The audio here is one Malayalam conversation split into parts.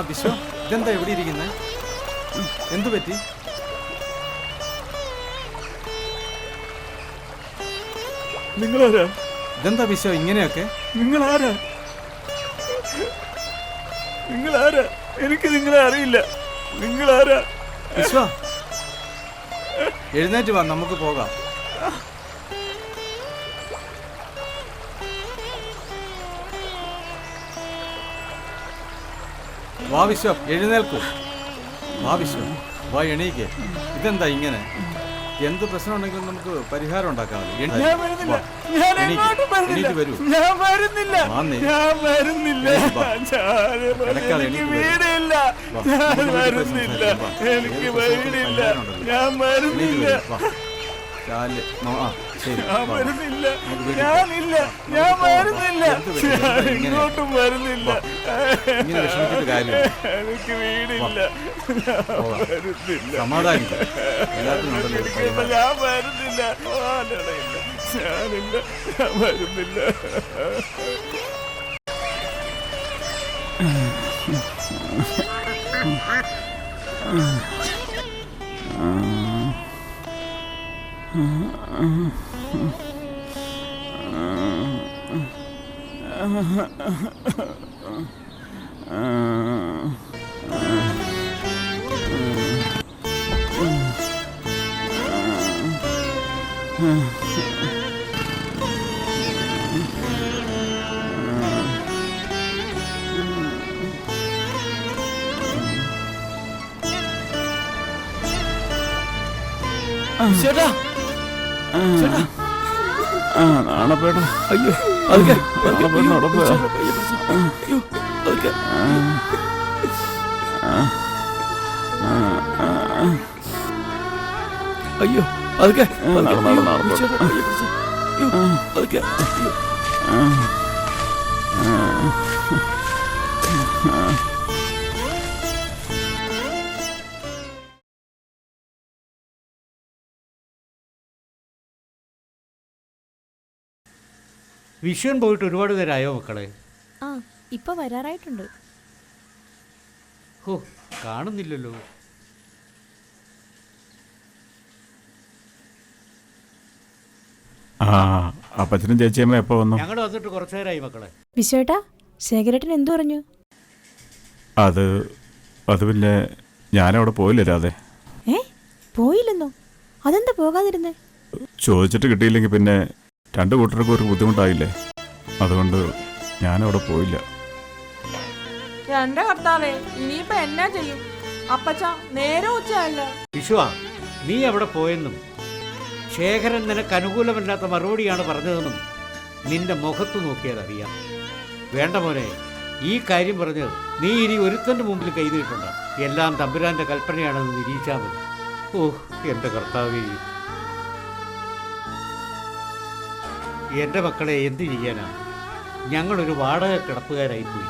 വിശ്വ ഇതെന്താ എവിടെ ഇരിക്കുന്നത് എന്തു പറ്റി? നിങ്ങളാരാ? ഇതെന്താ വിശ്വ ഇങ്ങനെയൊക്കെ? നിങ്ങളാരാ? നിങ്ങളാരാ? എനിക്ക് നിങ്ങളെ അറിയില്ല. നിങ്ങളാരാ? വിശ്വ എഴുന്നേറ്റ് വാ നമുക്ക് പോകാം. വാ വിശ്വം എഴുന്നേൽക്കൂ. വാ വിശ്വം വാ എണീക്ക്. ഇതെന്താ ഇങ്ങനെ? എന്ത് പ്രശ്നം ഉണ്ടെങ്കിലും നമുക്ക് പരിഹാരം ഉണ്ടാക്കാമല്ലോ ഞാൻ വരുന്നില്ല. ഞാനില്ല. ഞാൻ വരുന്നില്ല. ഞാൻ ഇങ്ങോട്ടും വരുന്നില്ല. ഇങ്ങനെ വിഷമിച്ചിട്ട് കാര്യമില്ല. എനിക്ക് വീടില്ല. ഞാൻ വരുന്നില്ല. സമാധാനിക്കും. എല്ലാത്തിനും ഉണ്ടല്ലോ ഒരു പരിഹാരം. ഞാൻ വരുന്നില്ല. പോകാനിടയില്ല ഞാനില്ല. ഞാൻ വരുന്നില്ല. 学着。നാണപ്പേട്ട അയ്യോ അതൊക്കെ നാണപ്പേട്ട അവിടെ പോയാ അയ്യോ അതൊക്കെ അയ്യോ അതൊക്കെ നടന്നു, നടന്നു, നടന്നു. ചേട്ടാ, അയ്യോ, പിടിച്ച്. അയ്യോ, അതൊക്കെ അയ്യോ. വിഷുവൻ പോയിട്ട് ഒരുപാട് പേരായോ മക്കളെ? ആ ഇപ്പൊ വരാറായിട്ടുണ്ട്. ഓ കാണുന്നില്ലല്ലോ. ആ അപ്പച്ചനും ചേച്ചിയമ്മ എപ്പോ വന്നു? ഞങ്ങൾ വന്നിട്ട് കുറച്ചു നേരമായി മക്കളെ. വിശ്വേട്ടാ ശേഖരേട്ടൻ എന്തു പറഞ്ഞു? അത് അത് പിന്നെ ഞാനവിടെ പോയില്ല ഏ പോയില്ലെന്നോ? അതെന്താ പോകാതിരുന്നേ? ചോദിച്ചിട്ട് കിട്ടിയില്ലെങ്കിൽ പിന്നെ രണ്ടു കൂട്ടർക്കും ഒരു ബുദ്ധിമുട്ടായില്ലേ? അതുകൊണ്ട് ഞാൻ അവിടെ പോയില്ല. എന്റെ കർത്താവേ ഇനിയിപ്പോ എന്നാ ചെയ്യും? അപ്പച്ച നേരെ ഉച്ചയല്ല വിഷുവാ നീ അവിടെ പോയെന്നും? ശേഖരൻ നിനക്ക് അനുകൂലമല്ലാത്ത മറുപടിയാണ് പറഞ്ഞതെന്നും നിന്റെ മുഖത്ത് നോക്കിയാൽ അറിയാം. വേണ്ട മോനെ ഈ കാര്യം പറഞ്ഞ് നീ ഇനി ഒരുത്തന്റെ മുമ്പിൽ കൈനീട്ടുണ്ട് എല്ലാം തമ്പുരാന്റെ കൽപ്പനയാണെന്ന് നിരീക്ഷാൽ മതി. ഓ എന്റെ കർത്താവേ. എന്റെ മക്കളെ എന്ത് ചെയ്യാനാണ് ഞങ്ങളൊരു വാടക കിടപ്പുകാരായിപ്പോയി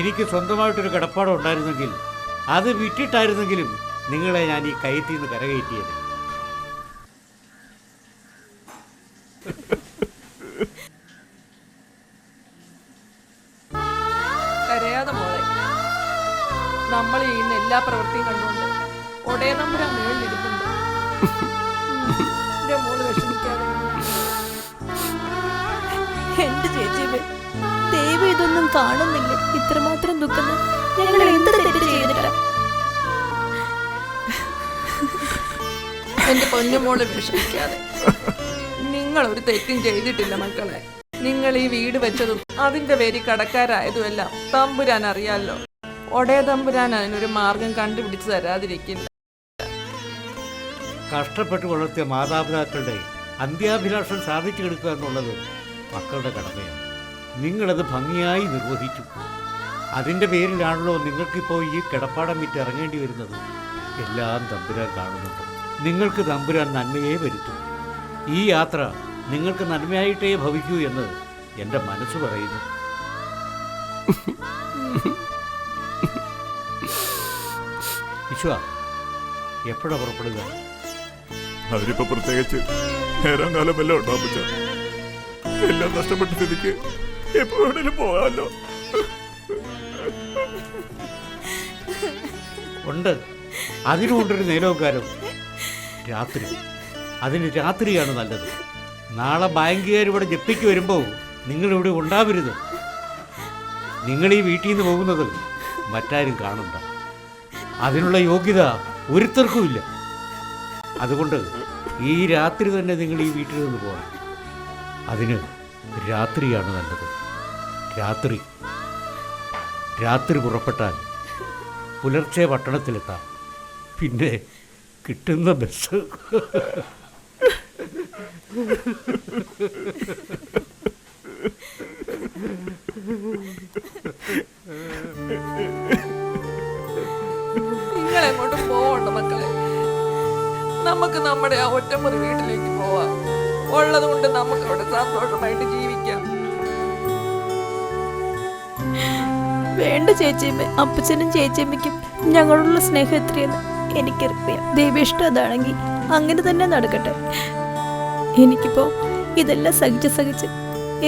എനിക്ക് സ്വന്തമായിട്ടൊരു കിടപ്പാടം ഉണ്ടായിരുന്നെങ്കിൽ അത് വിറ്റിട്ടായിരുന്നെങ്കിലും നിങ്ങളെ ഞാൻ ഈ കയറ്റിൽ നിന്ന് കരകയറ്റിയത് നമ്മൾ ചെയ്യുന്ന എല്ലാ പ്രവൃത്തിയും കണ്ടുകൊണ്ട് ഒടേ നമ്മുടെ മേളിലിരിക്കുന്നു മോൾ വിഷമിക്കാതെ. എന്റെ ചേച്ചിയമ്മേ ദൈവം ഇതൊന്നും കാണുന്നില്ല. ഇത്രമാത്രം ദുഃഖം ഞങ്ങൾ എന്ത് തെറ്റ് ചെയ്തിട്ടാ എന്റെ പൊന്നുമോളെ വിഷമിക്കാതെ. നിങ്ങൾ ഒരു തെറ്റും ചെയ്തിട്ടില്ല മക്കളെ. നിങ്ങൾ ഈ വീട് വെച്ചതും അതിന്റെ പേര് കടക്കാരായതുമെല്ലാം തമ്പുരാൻ അറിയാലോ. ഒടേ തമ്പുരാൻ അതിനൊരു മാർഗം കണ്ടുപിടിച്ച് തരാതിരിക്കില്ല. കഷ്ടപ്പെട്ട് വളർത്തിയ മാതാപിതാക്കളുടെ അന്ത്യാഭിലാഷം സാധിച്ചെടുക്കുക എന്നുള്ളത് മക്കളുടെ കടമയാണ്. നിങ്ങളത് ഭംഗിയായി നിർവഹിച്ചു അതിന്റെ പേരിലാണല്ലോ നിങ്ങൾക്കിപ്പോൾ ഈ കിടപ്പാടം വിറ്റ് ഇറങ്ങേണ്ടി വരുന്നത്. എല്ലാം തമ്പുരാൻ കാണുന്നുണ്ട്. നിങ്ങൾക്ക് തമ്പുരാൻ നന്മയെ വരുത്തും. ഈ യാത്ര നിങ്ങൾക്ക് നന്മയായിട്ടേ ഭവിക്കൂ എന്ന് എന്റെ മനസ്സ് പറയുന്നു. വിശ്വ എപ്പോഴാണ് പുറപ്പെടുക? അവരിപ്പോ പ്രത്യേകിച്ച് നേരം കാലം വല്ലതും ഉണ്ടോ അപ്പച്ച എല്ലാം നഷ്ടപ്പെട്ട സ്ഥിതിക്ക് എപ്പോ വേണേലും പോകാമല്ലോ ഉണ്ട്. അതിനുകൊണ്ടൊരു നേരോക്കാരം രാത്രി. അതിന് രാത്രിയാണ് നല്ലത്. നാളെ ബാങ്കുകാർ ഇവിടെ ജപ്തിക്ക് വരുമ്പോൾ നിങ്ങളിവിടെ ഉണ്ടാവരുത്. നിങ്ങൾ ഈ വീട്ടിൽ നിന്ന് പോകുന്നത് മറ്റാരും കാണണ്ട. അതിനുള്ള യോഗ്യത ഒരുത്തർക്കുമില്ല. അതുകൊണ്ട് ഈ രാത്രി തന്നെ നിങ്ങൾ ഈ വീട്ടിൽ നിന്ന് പോകണം. അതിന് രാത്രിയാണ് നല്ലത്. രാത്രി. രാത്രി പുറപ്പെട്ടാൽ പുലർച്ചെ പട്ടണത്തിലെത്താം. പിന്നെ കിട്ടുന്ന ബസ്. നിങ്ങൾ പോവണ്ട മക്കളെ. നമുക്ക് നമ്മുടെ ആ ഒറ്റമുറി വീട്ടിലേക്ക് പോവാം. ഉള്ളത് കൊണ്ട് നമുക്ക് അവിടെ സന്തോഷമായിട്ട് ജീവിക്കാം. വേണ്ട ചേച്ചിയമ്മ അപ്പച്ചനും ചേച്ചിയമ്മയ്ക്കും ഞങ്ങളോടുള്ള സ്നേഹം എത്രയെന്ന് എനിക്കറിയാം. ദൈവം അതാണെങ്കിൽ അങ്ങനെ തന്നെ നടക്കട്ടെ. എനിക്കിപ്പോ ഇതെല്ലാം സഹിച്ച് സഹിച്ച്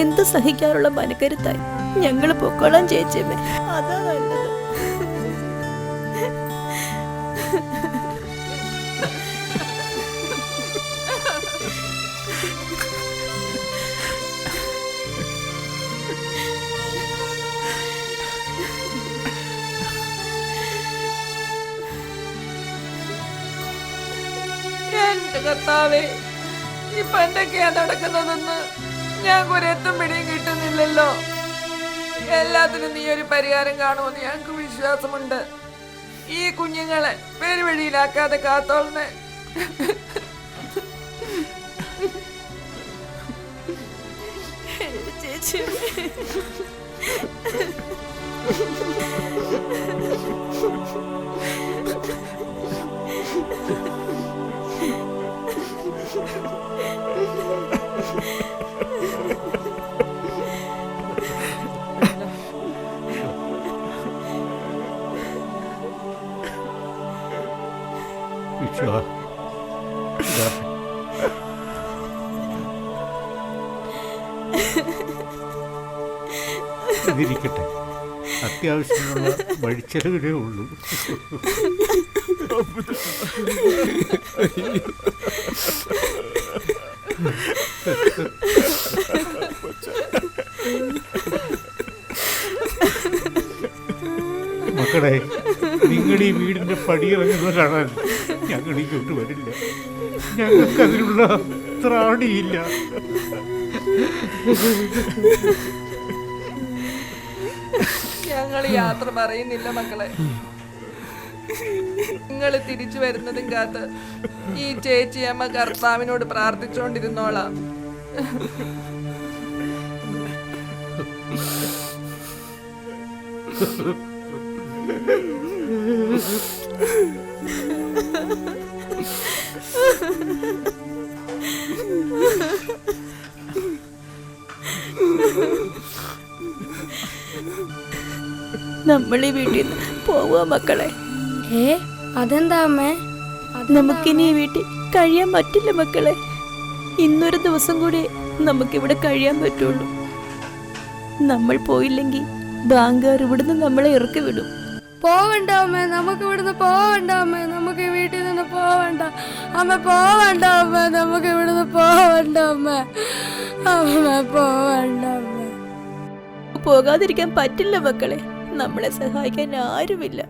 എന്ത് സഹിക്കാനുള്ള മനക്കരുത്തായി ഞങ്ങൾ പൊക്കോളാം ചേച്ചിയമ്മ. അതാ കർത്താവേ ഇപ്പൊ എന്തൊക്കെയാ നടക്കുന്നതെന്ന് ഞാൻ ഒരെത്തും പിടിയും കിട്ടുന്നില്ലല്ലോ. എല്ലാത്തിനും നീ ഒരു പരിഹാരം കാണുമെന്ന് ഞങ്ങൾക്ക് വിശ്വാസമുണ്ട്. ഈ കുഞ്ഞുങ്ങളെ പെരുവഴിയിലാക്കാതെ കാത്തോളനെ ha ha വിശ്വാ 你说。അത്യാവശ്യമുള്ള വഴിച്ചെലവിലേ ഉള്ളൂ. മക്കളെ നിങ്ങൾ ഈ വീടിന്റെ പടിയിറങ്ങുന്നത് കാണാൻ ഞങ്ങൾ ഇങ്ങോട്ട് വരില്ല. ഞങ്ങൾക്ക് അതിനുള്ള ത്രാണിയില്ല. ഞങ്ങൾ യാത്ര പറയുന്നില്ല മക്കളെ. നിങ്ങൾ തിരിച്ചു വരുന്നതും കാത്ത് ഈ ചേച്ചിയമ്മ കർത്താവിനോട് പ്രാർത്ഥിച്ചുകൊണ്ടിരുന്നോളാം നമ്മൾ ഈ വീട്ടിൽ നിന്ന് പോവുക മക്കളെ. ഏ അതെന്താ അമ്മേ? നമുക്കിനി ഈ വീട്ടിൽ കഴിയാൻ പറ്റില്ല മക്കളെ. ഇന്നൊരു ദിവസം കൂടി നമുക്കിവിടെ കഴിയാൻ പറ്റുള്ളൂ. നമ്മൾ പോയില്ലെങ്കിൽ ബാങ്കുകാർ ഇവിടുന്ന് നമ്മളെ ഇറക്കി വിടും. പോവണ്ട അമ്മ നമുക്ക് ഇവിടുന്ന് പോവണ്ട അമ്മ നമുക്ക് ഈ വീട്ടിൽ നിന്ന് പോവണ്ട. അമ്മ പോവണ്ട അമ്മ നമുക്ക് ഇവിടുന്ന് പോവണ്ട അമ്മ. അമ്മ പോവണ്ട അമ്മ. പോകാതിരിക്കാൻ പറ്റില്ല മക്കളെ. നമ്മളെ സഹായിക്കാൻ ആരുമില്ല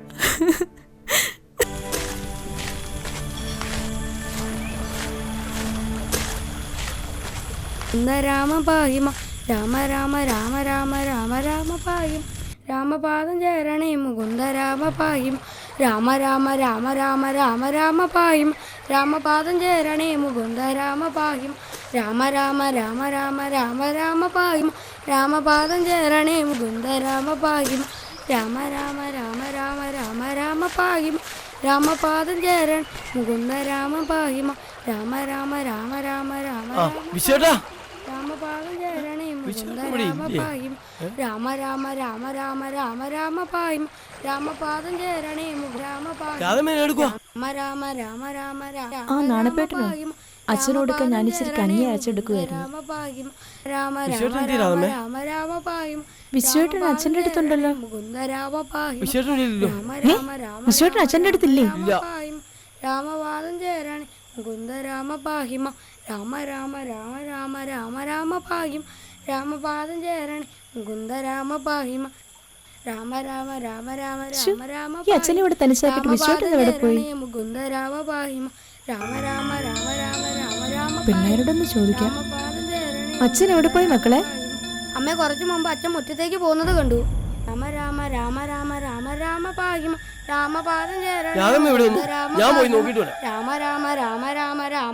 രാമ രാമ രാമ രാമ രാമ രാമ രാമ രാമപാദം ചേരണേ മുകുന്ദ രാമ പാഹിം രാമ രാമ രാമ രാമ രാമ രാമ രാമപാദം ചേരണേ മുകുന്ദ രാമ പാഹിം രാമ രാമ രാമ രാമ രാമ രാമ രാമപാദം ചേരണേ മുകുന്ദ രാമ രാമ രാമ രാമ രാമ രാമ രാമ പാഹിം രാമപാദം ചേരൻ മുകുന്ദ രാമ പാഹിമ രാമ രാമ രാമ രാമ രാമ ആ രാമ വിശ്വേട്ടാ രാമപാദം ചേരണേ മുകുന്ദ രാമ പാഹിമ പാഹിം രാമ രാമ രാമ രാമ രാമ രാമ പാഹിം രാമപാദം ചേരണേ രാമ രാമ രാമ രാമ രാമ രാമ ആ, നാണപ്പേട്ടനോ? പാഹിം അച്ഛനോടൊക്കെ ഞാൻ ഇച്ചിരി കഞ്ഞി അയച്ചെടുക്കുമായിരുന്നു വിശ്വേട്ടൻ അച്ഛന്റെ അടുത്തുണ്ടല്ലോ വിശ്വേട്ടൻ അച്ഛന്റെ അടുത്തില്ലേ രാമപാദം ചേരണി മുകുന്ദ രാമ പാഹിമ രാമ രാമ രാമ രാമ രാമ രാമ പാഹിമ രാമപാദം ചേരണി മുകുന്ദ രാമ പാഹിമ രാമ രാമ രാമ രാമ രാമ രാമ അച്ഛനെ ഇവിടെ തനിച്ചാക്കിട്ട് വിശ്വേട്ടൻ എവിടെ പോയി മുകുന്ദ രാമ പാഹിമ രാമ രാമ രാമ രാമ പിള്ളേരോടൊന്ന് ചോദിക്കാം. അച്ഛൻ എവിടെ പോയി മക്കളെ? അമ്മ കുറച്ചു മുമ്പ് അച്ഛൻ മുറ്റത്തേക്ക് പോകുന്നത് കണ്ടു. രാമ രാമ രാമ രാമ രാമ രാമ പാഹിമ രാമപാദം ചേരണി. രാമ രാമ രാമ രാമ രാമ രാമ.